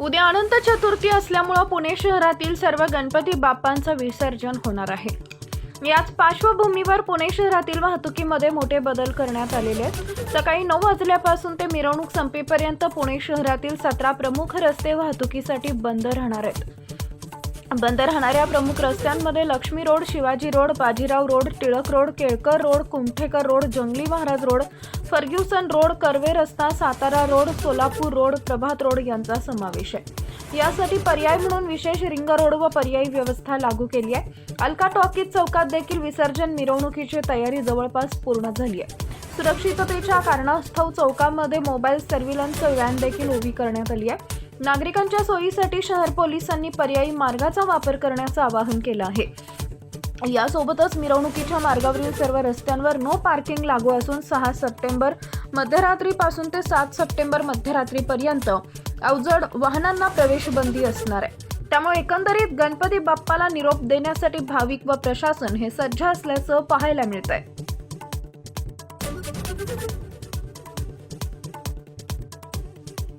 उद्या अनंत चतुर्थी असल्यामुळं पुणे शहरातील सर्व गणपती बाप्पांचं विसर्जन होणार आहे. याच पार्श्वभूमीवर पुणे शहरातील वाहतुकीमध्ये मोठे बदल करण्यात आलेले आहेत. सकाळी नऊ वाजल्यापासून ते मिरवणूक संपेपर्यंत पुणे शहरातील सतरा प्रमुख रस्ते वाहतुकीसाठी बंद राहणार आहेत. बंद राहणाऱ्या प्रमुख रस्त्यांमध्ये Laxmi road Shivaji road Bajirao road Tilak road Kelkar road Kumthekar road Jangli Maharaj road Fergusson road Karve रस्ता Satara road Solapur road Prabhat road यांचा समावेश आहे. यासाठी पर्याय म्हणून विशेष रिंग रोड व पर्यायी व्यवस्था लागू केली आहे. अलका टॉकीज चौकात देखील विसर्जन मिरवणुकीची तयारी जवळपास पूर्ण झाली आहे. सुरक्षिततेच्या कारणास्तव चौकामध्ये मोबाईल सर्व्हिलन्स व्हॅन देखील उभी करण्यात आली आहे. नागरिकांच्या सोयीसाठी शहर पोलिसांनी पर्यायी मार्गाचा वापर करण्याचं आवाहन केलं आहे. यासोबतच मिरवणुकीच्या मार्गावरील सर्व रस्त्यांवर नो पार्किंग लागू असून सहा सप्टेंबर मध्यरात्रीपासून ते सात सप्टेंबर मध्यरात्रीपर्यंत अवजड वाहनांना प्रवेश बंदी असणार आहे. त्यामुळे एकंदरीत गणपती बाप्पाला निरोप देण्यासाठी भाविक व प्रशासन हे सज्ज असल्याचं पाहायला मिळत आहे